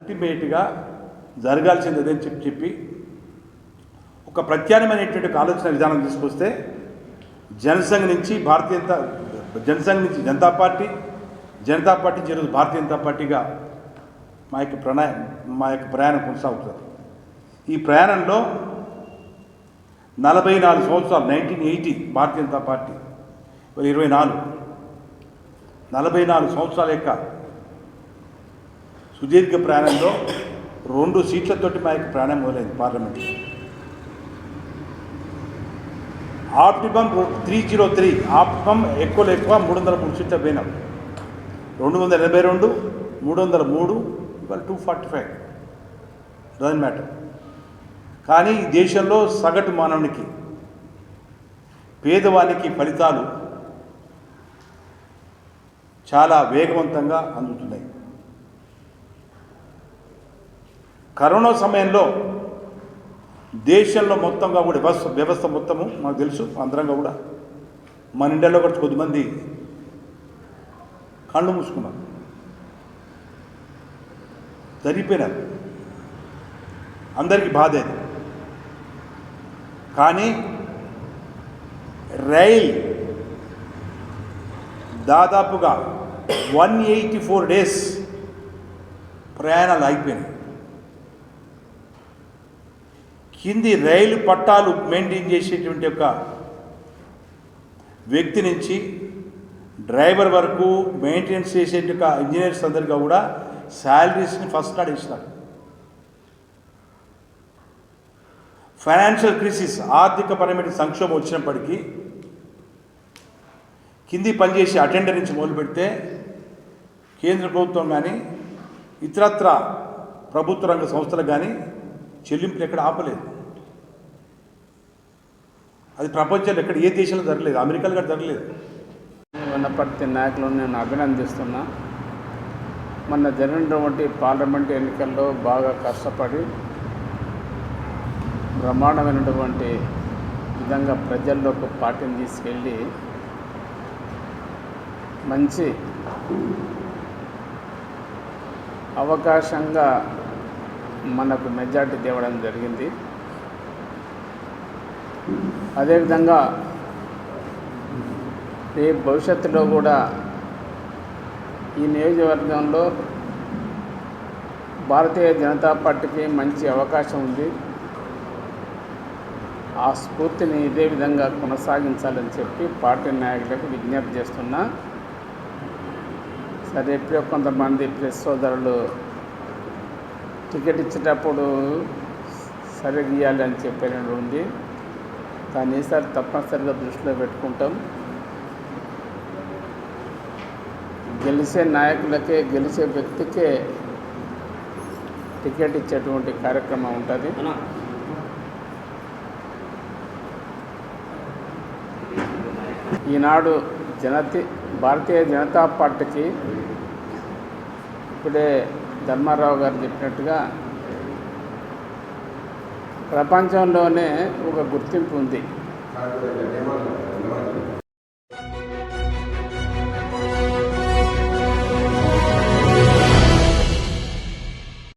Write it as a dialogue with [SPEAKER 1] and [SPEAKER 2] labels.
[SPEAKER 1] అల్టిమేట్గా జరగాల్సింది అదని చెప్పి చెప్పి ఒక ప్రత్యామ్నాయమైనటువంటి ఆలోచన విధానం తీసుకొస్తే జనసంఘ్ నుంచి భారతీయ జనసంఘ్ నుంచి జనతా పార్టీ జనతా పార్టీ నుంచి ఈరోజు భారతీయ జనతా పార్టీగా మా యొక్క ప్రణా మా యొక్క ప్రయాణం కొనసాగుతుంది. ఈ ప్రయాణంలో నలభై నాలుగు సంవత్సరాలు nineteen eighty Bharatiya Janata party ఇరవై నాలుగు. నలభై నాలుగు సంవత్సరాల యొక్క సుదీర్ఘ ప్రయాణంలో రెండు సీట్లతోటి మా యొక్క ప్రయాణం మొదలైంది parliament. Optimum three zero three optimum ఎక్కువలో ఎక్కువ మూడు వందల మూడు సీట్ల పోయినాం. రెండు వందల ఎనభై రెండు మూడు వందల మూడు ఇవాళ two forty five dozen matter కానీ దేశంలో సగటు మానవునికి పేదవానికి ఫలితాలు చాలా వేగవంతంగా అందుతున్నాయి. కరోనా సమయంలో దేశంలో మొత్తంగా కూడా వ్యవస్థ వ్యవస్థ మొత్తము మాకు తెలుసు అందరంగా కూడా. మన ఇండియాలో కూడా కొద్దిమంది కళ్ళు మూసుకున్నారు. జరిగిపోయినారు అందరికీ బాధ అది. కానీ రైల్ దాదాపుగా వన్ ఎయిటీ ఫోర్ డేస్ ప్రయాణాలు అయిపోయినాయి. కింది రైలు పట్టాలు మెయింటైన్ చేసేటువంటి ఒక వ్యక్తి నుంచి డ్రైవర్ వరకు మెయింటెనెన్స్ చేసే ఒక ఇంజనీర్స్ అందరిగా కూడా శాలరీస్ని ఫస్ట్ నాడు ఇచ్చినారు ఫైనాన్షియల్ క్రిసిస్ ఆర్థిక పరమైన సంక్షోభం వచ్చినప్పటికీ కింది పనిచేసే అటెండర్ నుంచి మొదలు పెడితే కేంద్ర ప్రభుత్వం కానీ ఇతరత్ర ప్రభుత్వ రంగ సంస్థలకు కానీ చెల్లింపులు ఎక్కడ ఆపలేదు. అది ప్రపంచంలో ఎక్కడ ఏ దేశంలో జరగలేదు అమెరికాలో కూడా జరగలేదు.
[SPEAKER 2] వనపర్తి నాయకులను నేను అభినందిస్తున్నా. మొన్న జరిగినటువంటి పార్లమెంట్ ఎన్నికల్లో బాగా కష్టపడి బ్రహ్మాండమైనటువంటి విధంగా ప్రజల్లోకి పార్టీని తీసుకెళ్ళి మంచి అవకాశంగా మనకు మెజార్టీ తేవడం జరిగింది. అదేవిధంగా రేపు భవిష్యత్తులో కూడా ఈ నియోజకవర్గంలో భారతీయ జనతా పార్టీకి మంచి అవకాశం ఉంది. ఆ స్ఫూర్తిని ఇదే విధంగా కొనసాగించాలని చెప్పి పార్టీ నాయకులకు విజ్ఞప్తి చేస్తున్నా. సరే ఎప్పుడో కొంతమంది ప్రెస్ సోదరులు టికెట్ ఇచ్చేటప్పుడు సరే గీయాలి అని చెప్పినట్టు ఉంది. కానీ ఈసారి తప్పనిసరిగా దృష్టిలో పెట్టుకుంటాం. గెలిచే నాయకులకే గెలిచే వ్యక్తికే టికెట్ ఇచ్చేటువంటి కార్యక్రమం ఉంటుంది. ఈనాడు జనతి భారతీయ జనతా పార్టీకి ఇప్పుడే ధర్మారావు గారు చెప్పినట్టుగా ప్రపంచంలోనే ఒక గుర్తింపు ఉంది.